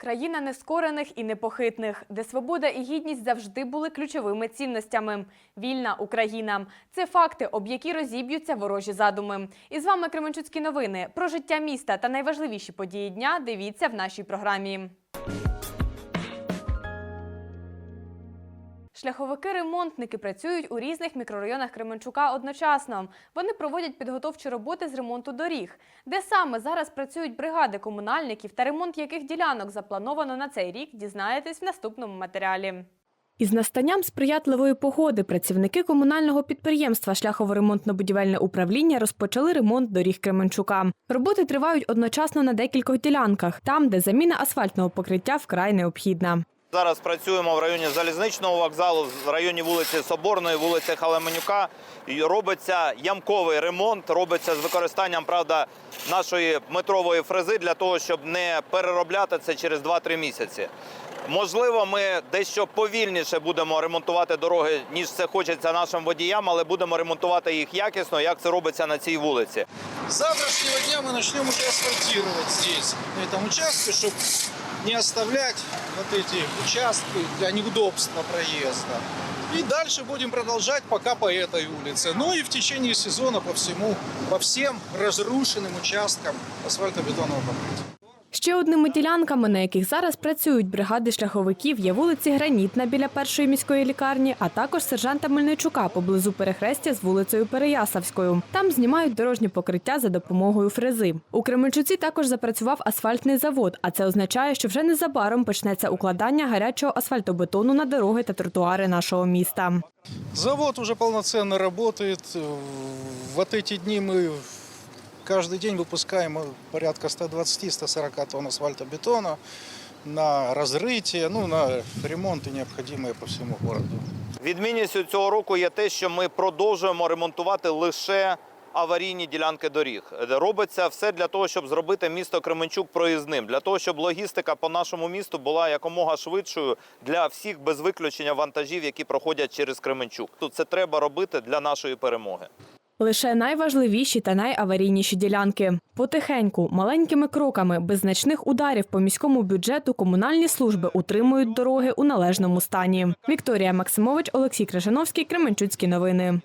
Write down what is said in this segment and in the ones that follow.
Країна нескорених і непохитних, де свобода і гідність завжди були ключовими цінностями. Вільна Україна це факти, об які розіб'ються ворожі задуми. І з вами Кременчуцькі новини про життя міста та найважливіші події дня. Дивіться в нашій програмі. Шляховики-ремонтники працюють у різних мікрорайонах Кременчука одночасно. Вони проводять підготовчі роботи з ремонту доріг. Де саме зараз працюють бригади комунальників та ремонт яких ділянок заплановано на цей рік, дізнаєтесь в наступному матеріалі. Із настанням сприятливої погоди працівники комунального підприємства Шляхово-ремонтно-будівельне управління розпочали ремонт доріг Кременчука. Роботи тривають одночасно на декількох ділянках, там, де заміна асфальтного покриття вкрай необхідна. Зараз працюємо в районі залізничного вокзалу, в районі вулиці Соборної, вулиці Халеменюка. І робиться ямковий ремонт, робиться з використанням правда нашої метрової фрези для того, щоб не переробляти це через 2-3 місяці. Можливо, ми дещо повільніше будемо ремонтувати дороги, ніж це хочеться нашим водіям, але будемо ремонтувати їх якісно, як це робиться на цій вулиці. С завтрашнего дня мы начнем уже асфальтировать здесь, на этом участке, чтобы не оставлять вот эти участки для неудобства проезда. И дальше будем продолжать пока по этой улице. Ну и в течение сезона по всему, по всем разрушенным участкам асфальтобетонного покрытия. Ще одними ділянками, на яких зараз працюють бригади шляховиків, є вулиці Гранітна біля першої міської лікарні, а також сержанта Мельничука поблизу перехрестя з вулицею Переясавською. Там знімають дорожнє покриття за допомогою фрези. У Кременчуці також запрацював асфальтний завод, а це означає, що вже незабаром почнеться укладання гарячого асфальтобетону на дороги та тротуари нашого міста. Завод уже полноценно работает. Вот эти дни мы каждый день выпускаем порядка 120-140 тонн асфальтобетона на разрытие, ну, на ремонты необходимые по всему городу. Відмінністю цього року є те, що ми продовжуємо ремонтувати лише аварійні ділянки доріг. Робиться все для того, щоб зробити місто Кременчук проїзним, для того, щоб логістика по нашому місту була якомога швидшою для всіх без виключення вантажів, які проходять через Кременчук. Тут це треба робити для нашої перемоги. Лише найважливіші та найаварійніші ділянки. Потихеньку, маленькими кроками, без значних ударів по міському бюджету комунальні служби утримують дороги у належному стані. Вікторія Максимович, Олексій Крижановський, Кременчуцькі новини.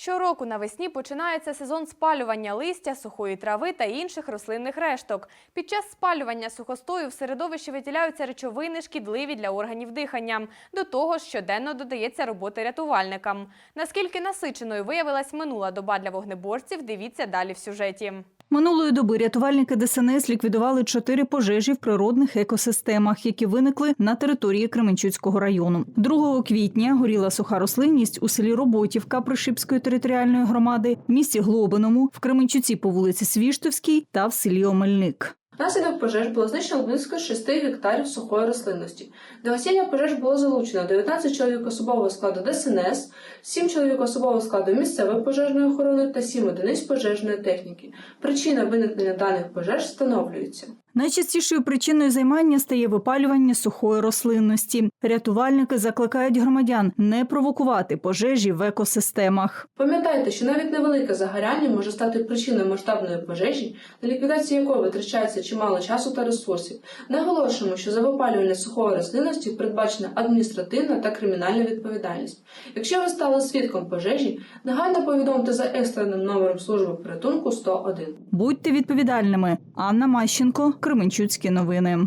Щороку навесні починається сезон спалювання листя, сухої трави та інших рослинних решток. Під час спалювання сухостою в середовищі виділяються речовини, шкідливі для органів дихання. До того ж, щоденно додається роботи рятувальникам. Наскільки насиченою виявилась минула доба для вогнеборців, дивіться далі в сюжеті. Минулої доби рятувальники ДСНС ліквідували чотири пожежі в природних екосистемах, які виникли на території Кременчуцького району. 2 квітня горіла суха рослинність у селі Роботівка Пришипської територіальної громади, місті Глобиному, в Кременчуці по вулиці Свіштовській та в селі Омельник. Внаслідок пожеж було знищено близько 6 гектарів сухої рослинності. До гасіння пожеж було залучено 19 чоловік особового складу ДСНС, 7 чоловік особового складу місцевої пожежної охорони та 7 одиниць пожежної техніки. Причина виникнення даних пожеж встановлюється. Найчастішою причиною займання стає випалювання сухої рослинності. Рятувальники закликають громадян не провокувати пожежі в екосистемах. Пам'ятайте, що навіть невелике загоряння може стати причиною масштабної пожежі, на ліквідацію якої витрачається чимало часу та ресурсів. Наголошуємо, що за випалювання сухої рослинності передбачена адміністративна та кримінальна відповідальність. Якщо ви стали свідком пожежі, негайно повідомте за екстреним номером служби порятунку 101. Будьте відповідальними. Анна Мащенко, Кременчуцькі новини.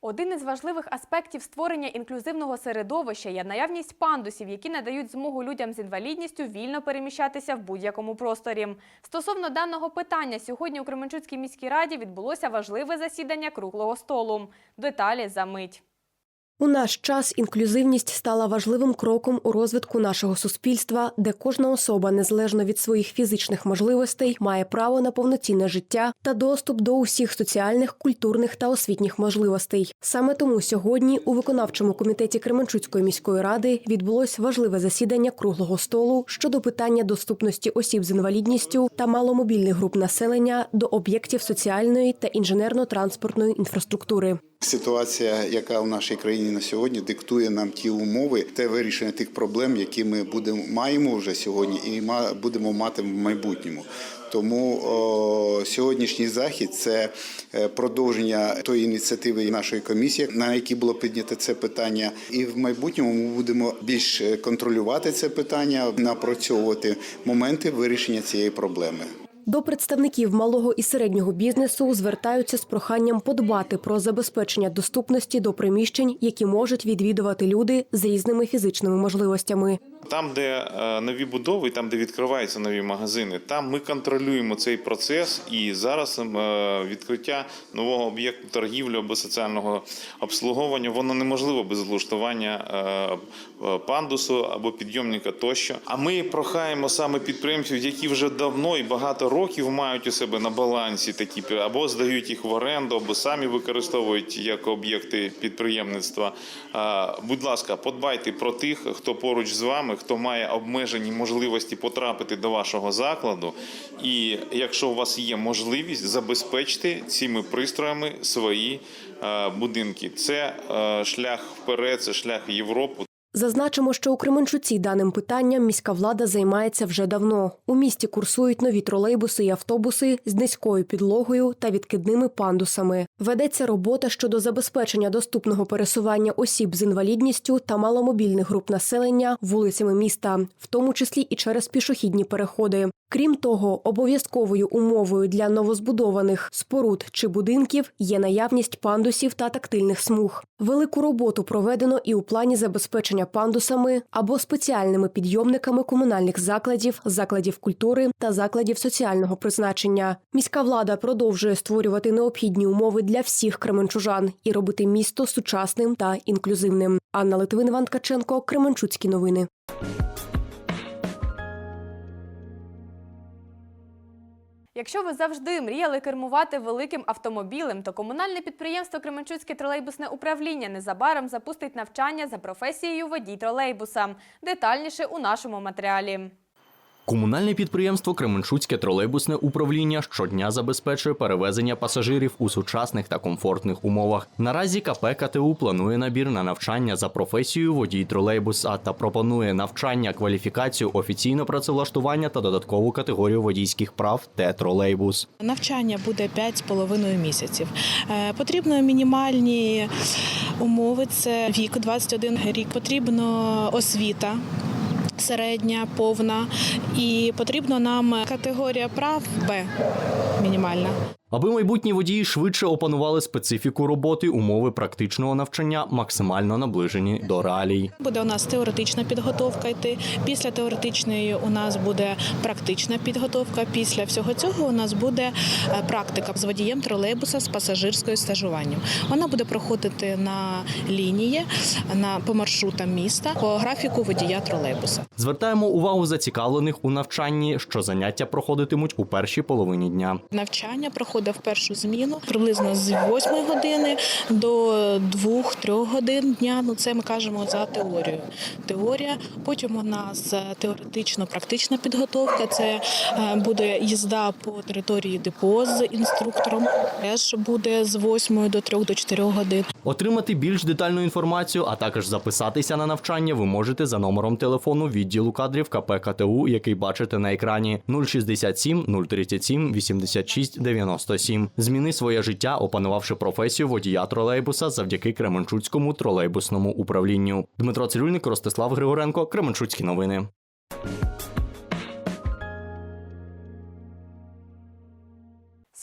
Один із важливих аспектів створення інклюзивного середовища є наявність пандусів, які надають змогу людям з інвалідністю вільно переміщатися в будь-якому просторі. Стосовно даного питання, сьогодні у Кременчуцькій міській раді відбулося важливе засідання круглого столу. Деталі за мить. У наш час інклюзивність стала важливим кроком у розвитку нашого суспільства, де кожна особа, незалежно від своїх фізичних можливостей, має право на повноцінне життя та доступ до усіх соціальних, культурних та освітніх можливостей. Саме тому сьогодні у виконавчому комітеті Кременчуцької міської ради відбулось важливе засідання круглого столу щодо питання доступності осіб з інвалідністю та маломобільних груп населення до об'єктів соціальної та інженерно-транспортної інфраструктури. Ситуація, яка в нашій країні на сьогодні, диктує нам ті умови, те вирішення тих проблем, які ми будемо маємо вже сьогодні, і будемо мати в майбутньому. Тому о, сьогоднішній захід це е, продовження тої ініціативи нашої комісії, на якій було піднято це питання. І в майбутньому ми будемо більш е, контролювати це питання, напрацьовувати моменти вирішення цієї проблеми. До представників малого і середнього бізнесу звертаються з проханням подбати про забезпечення доступності до приміщень, які можуть відвідувати люди з різними фізичними можливостями. Там, де е, нові будови, там, де відкриваються нові магазини, там ми контролюємо цей процес. І зараз е, відкриття нового об'єкту торгівлі або соціального обслуговування воно неможливо без влаштування е, пандусу або підйомника тощо. А ми прохаємо саме підприємців, які вже давно і багато років мають у себе на балансі такі або здають їх в оренду, або самі використовують як об'єкти підприємництва. Будь ласка, подбайте про тих, хто поруч з вами, хто має обмежені можливості потрапити до вашого закладу. І якщо у вас є можливість, забезпечте цими пристроями свої е, будинки. Це е, шлях вперед, це шлях в Європу. Зазначимо, що у Кременчуці даним питанням міська влада займається вже давно. У місті курсують нові тролейбуси і автобуси з низькою підлогою та відкидними пандусами. Ведеться робота щодо забезпечення доступного пересування осіб з інвалідністю та маломобільних груп населення вулицями міста, в тому числі і через пішохідні переходи. Крім того, обов'язковою умовою для новозбудованих споруд чи будинків є наявність пандусів та тактильних смуг. Велику роботу проведено і у плані забезпечення пандусами або спеціальними підйомниками комунальних закладів, закладів культури та закладів соціального призначення. Міська влада продовжує створювати необхідні умови для всіх кременчужан і робити місто сучасним та інклюзивним. Анна Литвин, Іван Ткаченко, Кременчуцькі новини. Якщо ви завжди мріяли кермувати великим автомобілем, то комунальне підприємство Кременчуцьке тролейбусне управління незабаром запустить навчання за професією водій тролейбуса. Детальніше у нашому матеріалі. Комунальне підприємство Кременчуцьке тролейбусне управління щодня забезпечує перевезення пасажирів у сучасних та комфортних умовах. Наразі КП КТУ планує набір на навчання за професією водій тролейбуса та пропонує навчання, кваліфікацію, офіційне працевлаштування та додаткову категорію водійських прав Т-тролейбус. Навчання буде 5,5 місяців. Е, Потрібно мінімальні умови. Це вік 21 рік. Потрібно освіта. Середня, повна, і потрібна нам категорія прав Б мінімальна. Аби майбутні водії швидше опанували специфіку роботи, умови практичного навчання максимально наближені до реалій. Буде у нас теоретична підготовка йти. Після теоретичної у нас буде практична підготовка. Після всього цього у нас буде е, практика з водієм тролейбуса з пасажирською стажуванням. Вона буде проходити на лінії на по маршрутам міста по графіку водія тролейбуса. Звертаємо увагу зацікавлених у навчанні, що заняття проходитимуть у першій половині дня. Навчання проходить в першу зміну приблизно з 8 години до 2-3 годин дня. Ну це ми кажемо за теорію. Теорія. Потім у нас теоретично-практична підготовка. Це е, буде їзда по території депо з інструктором. Теж буде з 8 до 3 до 4 годин. Отримати більш детальну інформацію, а також записатися на навчання ви можете за номером телефону відділу кадрів КП КТУ, який бачите на екрані 067 037 86 97. Зміни своє життя, опанувавши професію водія тролейбуса завдяки Кременчуцькому тролейбусному управлінню. Дмитро Цирюльник, Ростислав Григоренко, Кременчуцькі новини.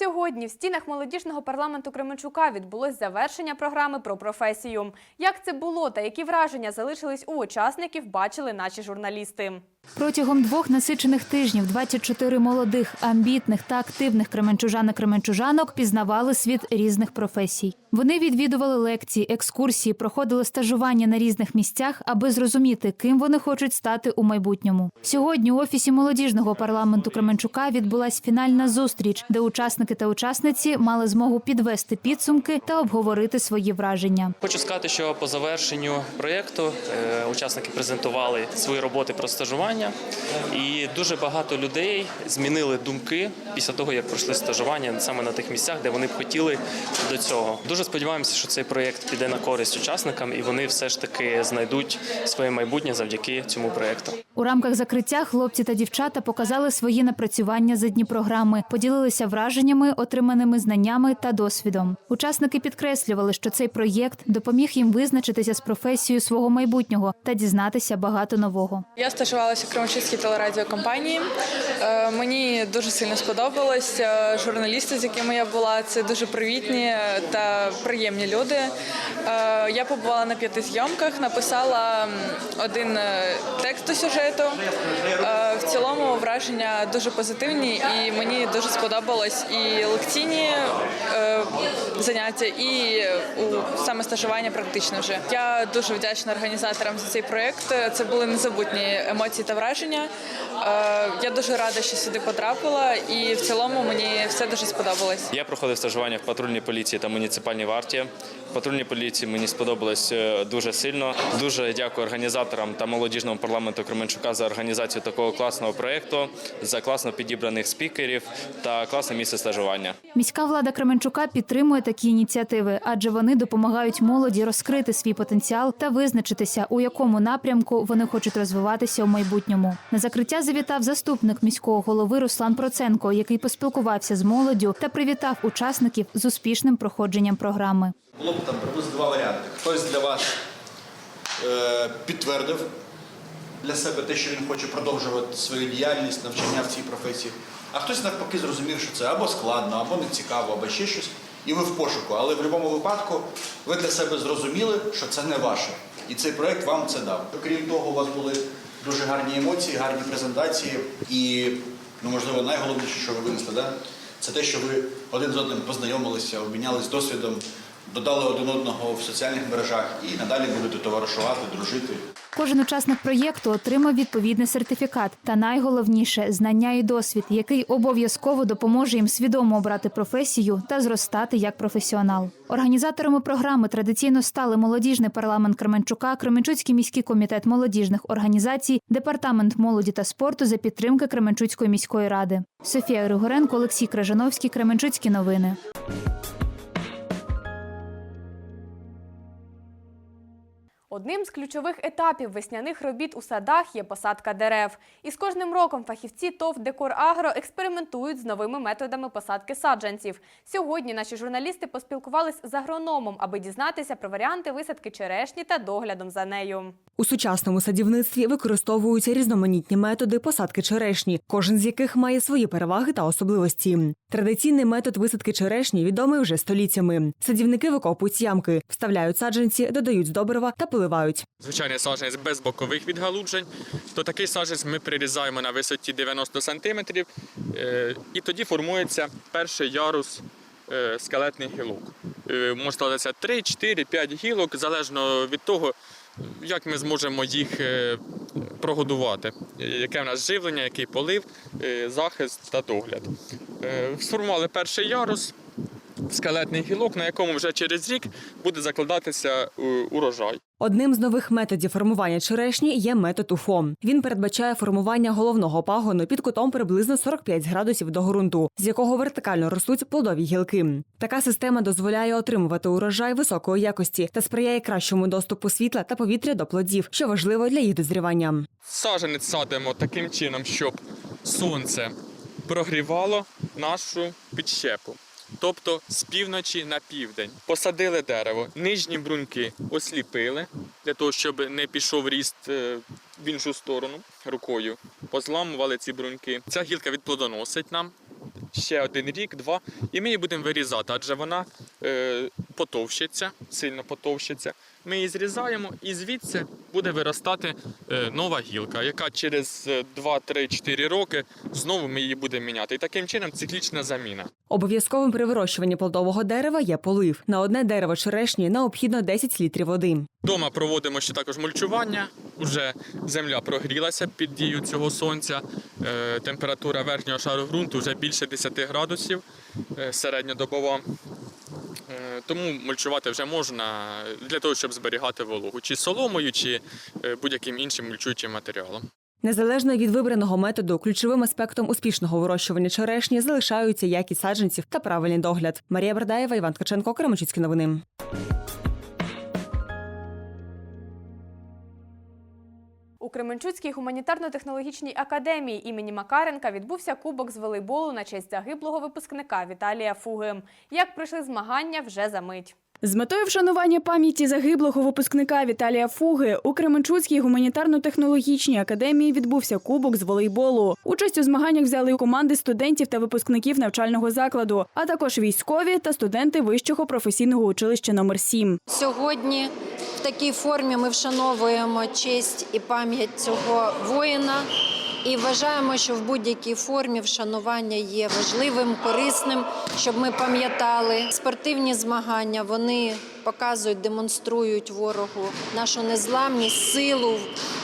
Сьогодні в стінах молодіжного парламенту Кременчука відбулось завершення програми про професію. Як це було та які враження залишились у учасників, бачили наші журналісти. Протягом двох насичених тижнів 24 молодих, амбітних та активних кременчужан і кременчужанок пізнавали світ різних професій. Вони відвідували лекції, екскурсії, проходили стажування на різних місцях, аби зрозуміти, ким вони хочуть стати у майбутньому. Сьогодні у офісі молодіжного парламенту Кременчука відбулась фінальна зустріч, де учасники та учасниці мали змогу підвести підсумки та обговорити свої враження. Хочу сказати, що по завершенню проєкту е, учасники презентували свої роботи про стажування. Стажування. І дуже багато людей змінили думки після того, як пройшли стажування саме на тих місцях, де вони б хотіли до цього. Дуже сподіваємося, що цей проєкт піде на користь учасникам, і вони все ж таки знайдуть своє майбутнє завдяки цьому проєкту. У рамках закриття хлопці та дівчата показали свої напрацювання за дні програми, поділилися враженнями, отриманими знаннями та досвідом. Учасники підкреслювали, що цей проєкт допоміг їм визначитися з професією свого майбутнього та дізнатися багато нового. Я стажувалася в Кременчуцькій телерадіокомпанії. Е, Мені дуже сильно сподобалось. Е, Журналісти, з якими я була, це дуже привітні та приємні люди. Е, Я побувала на п'яти зйомках, написала один текст до сюжету. Е, В цілому враження дуже позитивні, і мені дуже сподобалось і лекційні е, заняття, і саме стажування практично вже. Я дуже вдячна організаторам за цей проєкт. Це були незабутні емоції та враження. Е, Я дуже рада, що сюди потрапила, і в цілому мені все дуже сподобалось. Я проходив стажування в патрульній поліції та муніципальній варті. В патрульній поліції мені сподобалось е, дуже сильно. Дуже дякую організаторам та молодіжному парламенту Кременчука за організацію такого класного проєкту, за класно підібраних спікерів та класне місце стажування. Міська влада Кременчука підтримує такі ініціативи, адже вони допомагають молоді розкрити свій потенціал та визначитися, у якому напрямку вони хочуть розвиватися у майбутньому. На закриття завітав заступник міського голови Руслан Проценко, який поспілкувався з молоддю та привітав учасників з успішним проходженням програми. Було б там приблизно два варіанти. Хтось для вас е, підтвердив для себе те, що він хоче продовжувати свою діяльність, навчання в цій професії, а хтось навпаки зрозумів, що це або складно, або не цікаво, або ще щось, і ви в пошуку. Але в будь-якому випадку ви для себе зрозуміли, що це не ваше. І цей проект вам це дав. Крім того, у вас були дуже гарні емоції, гарні презентації, і, ну, можливо, найголовніше, що ви винесли, да? це те, що ви один з одним познайомилися, обмінялись досвідом, додали один одного в соціальних мережах і надалі будете товаришувати, дружити. Кожен учасник проєкту отримав відповідний сертифікат та найголовніше знання і досвід, який обов'язково допоможе їм свідомо обрати професію та зростати як професіонал. Організаторами програми традиційно стали молодіжний парламент Кременчука, Кременчуцький міський комітет молодіжних організацій, департамент молоді та спорту за підтримки Кременчуцької міської ради. Софія Григоренко, Олексій Кражановський, Кременчуцькі новини. Одним з ключових етапів весняних робіт у садах є посадка дерев. І з кожним роком фахівці ТОВ «Декорагро» експериментують з новими методами посадки саджанців. Сьогодні наші журналісти поспілкувались з агрономом, аби дізнатися про варіанти висадки черешні та доглядом за нею. У сучасному садівництві використовуються різноманітні методи посадки черешні, кожен з яких має свої переваги та особливості. Традиційний метод висадки черешні відомий вже століттями. Садівники викопують ямки, вставляють саджанці, додають добрива та поливають. Звичайний саджанець без бокових відгалуджень, то такий саджанець ми прирізаємо на висоті 90 см, і тоді формується перший ярус е, скелетних гілок. Е, Може складатися 3, 4, 5 гілок, залежно від того, як ми зможемо їх е, прогодувати, е, яке в нас живлення, який полив, е, захист та догляд. Е, Сформували перший ярус скелетних гілок, на якому вже через рік буде закладатися е, урожай. Одним з нових методів формування черешні є метод УФО. Він передбачає формування головного пагону під кутом приблизно 45 градусів до ґрунту, з якого вертикально ростуть плодові гілки. Така система дозволяє отримувати урожай високої якості та сприяє кращому доступу світла та повітря до плодів, що важливо для їх дозрівання. Саджанець садимо таким чином, щоб сонце прогрівало нашу підщепу. Тобто з півночі на південь посадили дерево, нижні бруньки осліпили для того, щоб не пішов ріст е, в іншу сторону рукою. Позламували ці бруньки. Ця гілка відплодоносить нам ще один рік, два, і ми її будемо вирізати, адже вона е, потовщиться, сильно потовщиться. Ми її зрізаємо і звідси буде виростати е, нова гілка, яка через е, 2-3-4 роки знову ми її будемо міняти. І таким чином циклічна заміна. Обов'язковим при вирощуванні плодового дерева є полив. На одне дерево черешні необхідно 10 літрів води. Дома проводимо ще також мульчування. Уже земля прогрілася під дією цього сонця. Е, температура верхнього шару ґрунту вже більше 10 градусів е, середньодобова. Е, Тому мульчувати вже можна для того, щоб зберігати вологу, чи соломою, чи е, будь-яким іншим мульчуючим матеріалом. Незалежно від вибраного методу, ключовим аспектом успішного вирощування черешні залишаються якість саджанців та правильний догляд. Марія Бердаєва, Іван Ткаченко, Кремчицькі новини. У Кременчуцькій гуманітарно-технологічній академії імені Макаренка відбувся кубок з волейболу на честь загиблого випускника Віталія Фуги. Як пройшли змагання вже за мить. З метою вшанування пам'яті загиблого випускника Віталія Фуги у Кременчуцькій гуманітарно-технологічній академії відбувся кубок з волейболу. Участь у змаганнях взяли команди студентів та випускників навчального закладу, а також військові та студенти вищого професійного училища номер 7 Сьогодні в такій формі ми вшановуємо честь і пам'ять цього воїна і вважаємо, що в будь-якій формі вшанування є важливим, корисним, щоб ми пам'ятали спортивні змагання. Вони показують, демонструють ворогу нашу незламність, силу,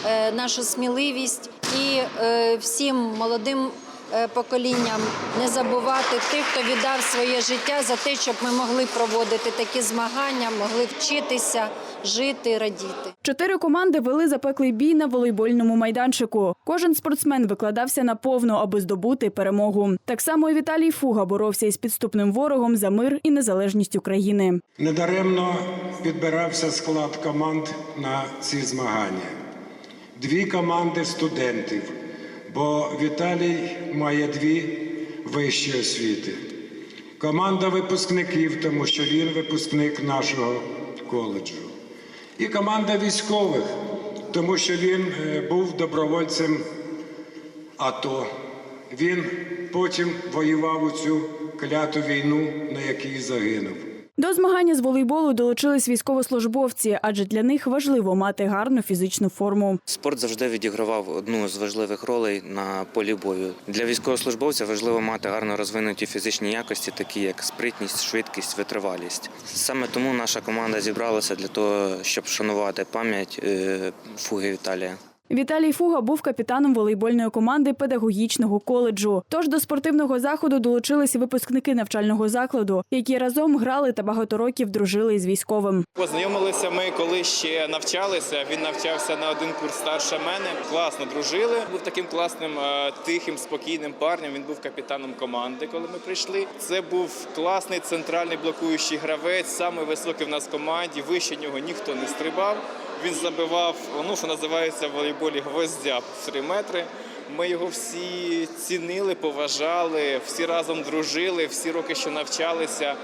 е, нашу сміливість і е, всім молодим. е, Поколінням не забувати тих, хто віддав своє життя за те, щоб ми могли проводити такі змагання, могли вчитися, жити, радіти. Чотири команди вели запеклий бій на волейбольному майданчику. Кожен спортсмен викладався наповну, аби здобути перемогу. Так само і Віталій Фуга боровся із підступним ворогом за мир і незалежність України. Недаремно підбирався склад команд на ці змагання. Дві команди студентів, бо Віталій має дві вищі освіти. Команда випускників, тому що він випускник нашого коледжу. І команда військових, тому що він е, був добровольцем АТО. Він потім воював у цю кляту війну, на якій загинув. До змагання з волейболу долучились військовослужбовці, адже для них важливо мати гарну фізичну форму. Спорт завжди відігравав одну з важливих ролей на полі бою. Для військовослужбовця важливо мати гарно розвинуті фізичні якості, такі як спритність, швидкість, витривалість. Саме тому наша команда зібралася для того, щоб шанувати пам'ять е, фуги Віталія. Віталій Фуга був капітаном волейбольної команди педагогічного коледжу. Тож до спортивного заходу долучились випускники навчального закладу, які разом грали та багато років дружили із військовим. Познайомилися ми, коли ще навчалися. Він навчався на один курс старше мене. Класно дружили. Був таким класним, е, тихим, спокійним парнем. Він був капітаном команди, коли ми прийшли. Це був класний центральний блокуючий гравець, самий високий в нас в команді. Вище нього ніхто не стрибав. Він забивав, ну що називається в волейболі гвоздя в 3 метри. Ми його всі цінили, поважали, всі разом дружили, всі роки, що навчалися.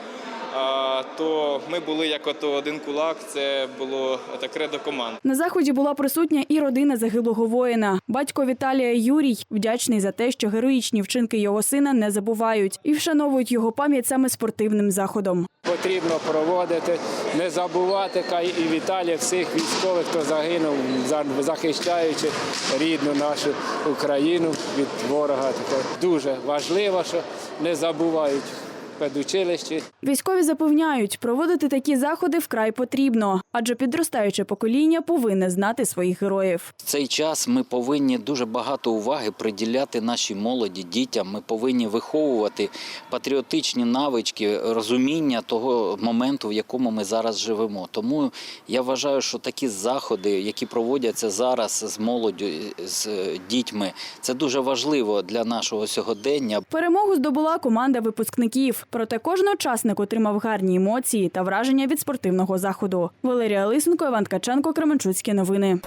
А, То ми були як ото один кулак. Це було це кредо команд. На заході була присутня і родина загиблого воїна. Батько Віталія Юрій вдячний за те, що героїчні вчинки його сина не забувають і вшановують його пам'ять саме спортивним заходом. Потрібно проводити, не забувати хай і Віталія всіх військових, хто загинув, захищаючи рідну нашу Україну від ворога. Дуже важливо, що не забувають педучилищі. Військові запевняють, проводити такі заходи вкрай потрібно, адже підростаюче покоління повинне знати своїх героїв. В цей час ми повинні дуже багато уваги приділяти нашій молоді, дітям. Ми повинні виховувати патріотичні навички, розуміння того моменту, в якому ми зараз живемо. Тому я вважаю, що такі заходи, які проводяться зараз з молоддю, з дітьми, це дуже важливо для нашого сьогодення. Перемогу здобула команда випускників. Проте кожен учасник отримав гарні емоції та враження від спортивного заходу. Валерія Лисенко, Іван Ткаченко, Кременчуцькі новини.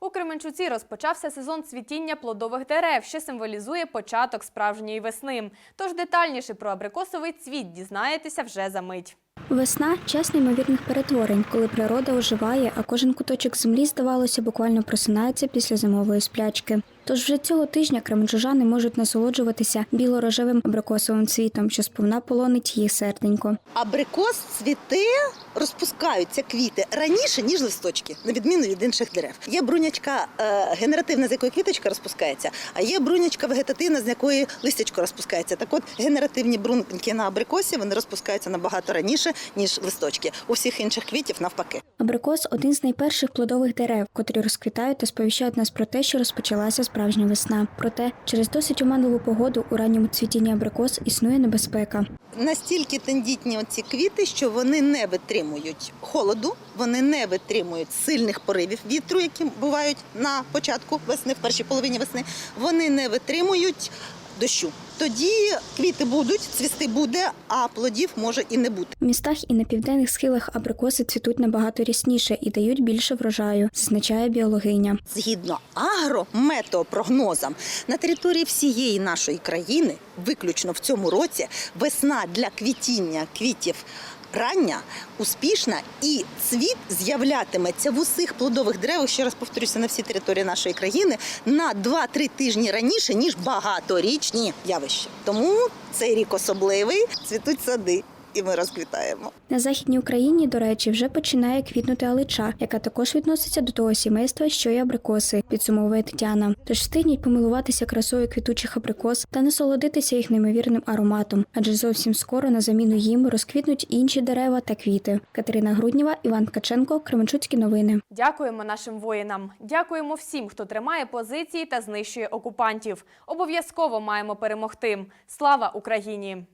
У Кременчуці розпочався сезон цвітіння плодових дерев, що символізує початок справжньої весни. Тож детальніше про абрикосовий цвіт дізнаєтеся вже за мить. Весна час неймовірних перетворень, коли природа оживає, а кожен куточок землі, здавалося, буквально просинається після зимової сплячки. Тож вже цього тижня кременчужани можуть насолоджуватися біло-рожевим абрикосовим цвітом, що сповна полонить їх серденько. Абрикос цвіте, розпускаються квіти раніше, ніж листочки, на відміну від інших дерев. Є брунячка е, генеративна, з якої квіточка розпускається, а є брунячка вегетативна, з якої листячко розпускається. Так от генеративні бруньки на абрикосі вони розпускаються набагато раніше, ніж листочки. У всіх інших квітів навпаки. Абрикос один з найперших плодових дерев, котрі розквітають та сповіщають нас про те, що розпочалася справжня весна. Проте через досить оманливу погоду у ранньому цвітінні абрикос існує небезпека. Настільки тендітні оці квіти, що вони не витримують холоду, вони не витримують сильних поривів вітру, які бувають на початку весни, в першій половині весни. Вони не витримують дощу. Тоді квіти будуть, цвісти буде, а плодів може і не бути. В містах і на південних схилах абрикоси цвітуть набагато рясніше і дають більше врожаю, зазначає біологиня. Згідно агрометеопрогнозам, на території всієї нашої країни, виключно в цьому році, весна для квітіння квітів рання, успішна і цвіт з'являтиметься в усіх плодових деревах, ще раз повторюся, на всій території нашої країни на 2-3 тижні раніше, ніж багаторічні явища. Тому цей рік особливий, цвітуть сади, і ми розквітаємо. На західній Україні, до речі, вже починає квітнути алича, яка також відноситься до того сімейства, що й абрикоси, підсумовує Тетяна. Тож встигніть помилуватися красою квітучих абрикос та насолодитися їх неймовірним ароматом, адже зовсім скоро на заміну їм розквітнуть інші дерева та квіти. Катерина Грудніва, Іван Ткаченко, Кременчуцькі новини. Дякуємо нашим воїнам. Дякуємо всім, хто тримає позиції та знищує окупантів. Обов'язково маємо перемогти. Слава Україні!